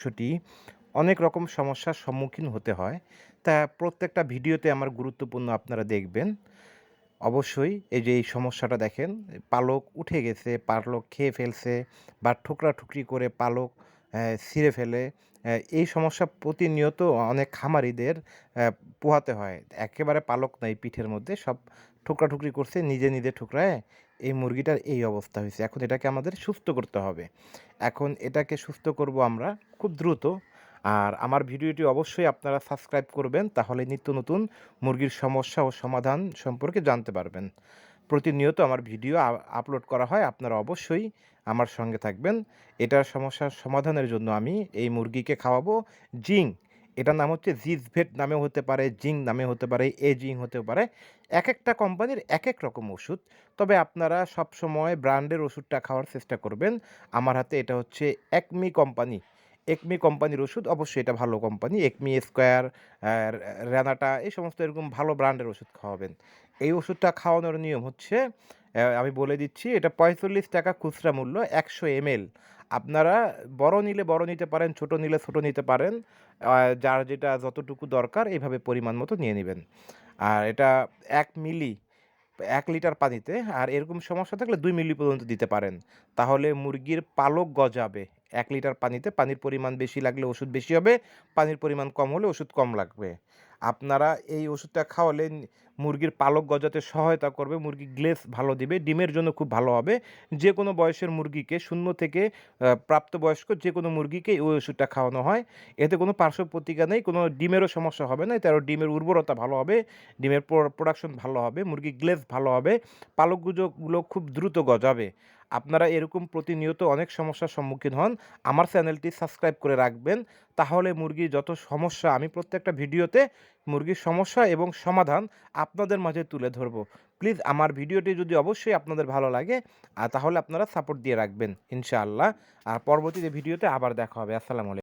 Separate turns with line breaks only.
ছুটি অনেক রকম সমস্যার সম্মুখীন হতে হয়। তা প্রত্যেকটা ভিডিওতে আমার গুরুত্বপূর্ণ আপনারা দেখবেন। অবশ্যই এই যে এই সমস্যাটা দেখেন, পালক উঠে গেছে, পালক খেয়ে ফেলছে বা ঠুকরা ঠুকরি করে পালক ছিঁড়ে ফেলে। এই সমস্যা প্রতিনিয়ত অনেক খামারিদের পোহাতে হয়। একেবারে পালক নাই পিঠের মধ্যে, সব ঠুকরা ঠুকরি করছে, নিজে নিজে ঠুকরায়। এই মুরগিটার এই অবস্থা হয়েছে। এখন এটাকে আমাদের সুস্থ করতে হবে। এখন এটাকে সুস্থ করব আমরা খুব দ্রুত। আর আমার ভিডিওটি অবশ্যই আপনারা সাবস্ক্রাইব করবেন, তাহলে নিত্য নতুন মুরগির সমস্যা ও সমাধান সম্পর্কে জানতে পারবেন। প্রতিনিয়ত আমার ভিডিও আপলোড করা হয়, আপনারা অবশ্যই আমার সঙ্গে থাকবেন। এটার সমস্যার সমাধানের জন্য আমি এই মুরগিকে খাওয়াবো জিং। এটার নাম হচ্ছে জিজভেট নামেও হতে পারে, জিং নামে হতে পারে এ জিং হতে পারে। এক একটা কোম্পানির এক এক রকম ওষুধ। তবে আপনারা সব সময় ব্র্যান্ডের ওষুধটা খাওয়ার চেষ্টা করবেন। আমার হাতে এটা হচ্ছে একমি কোম্পানি। একমি কোম্পানির ওষুধ, অবশ্যই এটা ভালো কোম্পানি, একমি স্কোয়ার রেনাটা, এই সমস্ত এরকম ভালো ব্র্যান্ডের ওষুধ খাওয়াবেন। এই ওষুধটা খাওয়ানোর নিয়ম হচ্ছে আমি বলে দিচ্ছি, এটা পঁয়তাল্লিশ টাকা খুচরা মূল্য, একশো এমএল। আপনারা বড় নিলে বড় নিতে পারেন, ছোট নিলে ছোট নিতে পারেন যার যেটা যতটুকু দরকার, এইভাবে পরিমাণ মতো নিয়ে নেবেন। আর এটা এক মিলি এক লিটার পানিতে আর এরকম সমস্যা থাকলে দুই মিলি পর্যন্ত দিতে পারেন। তাহলে মুরগির পালক গজাবে। এক লিটার পানিতে পানির পরিমাণ বেশি লাগলে ওষুধ বেশি হবে, পানির পরিমাণ কম হলে ওষুধ কম লাগবে। আপনারা এই ওষুধটা খাওয়ালে মুরগির পালক গজাতে সহায়তা করবে, মুরগি গ্লেস ভালো দিবে, ডিমের জন্য খুব ভালো হবে। যে কোনো বয়সের মুরগিকে শূন্য থেকে প্রাপ্তবয়স্ক যে কোনো মুরগিকে এই ওষুধটা খাওয়ানো হয়। এতে কোনো পার্শ্ব প্রতিক্রিয়া নেই, কোনো ডিমেরও সমস্যা হবে না। তার ডিমের উর্বরতা ভালো হবে, ডিমের প্রোডাকশন ভালো হবে মুরগি গ্লেজ ভালো হবে, পালকগুলো খুব দ্রুত গজাবে। আপনারা এরকম প্রতিনিয়ত অনেক সমস্যার সম্মুখীন হন। আমার চ্যানেলটি সাবস্ক্রাইব করে রাখবেন। তাহলে মুরগির যত সমস্যা, আমি প্রত্যেকটা ভিডিওতে মুরগির সমস্যা এবং সমাধান আপনাদের মাঝে তুলে ধরব। প্লিজ আমার ভিডিওটি যদি অবশ্যই আপনাদের ভালো লাগে আর তাহলে আপনারা সাপোর্ট দিয়ে রাখবেন, ইনশাআল্লাহ। আর পরবর্তীতে ভিডিওতে আবার দেখা হবে। আসসালামু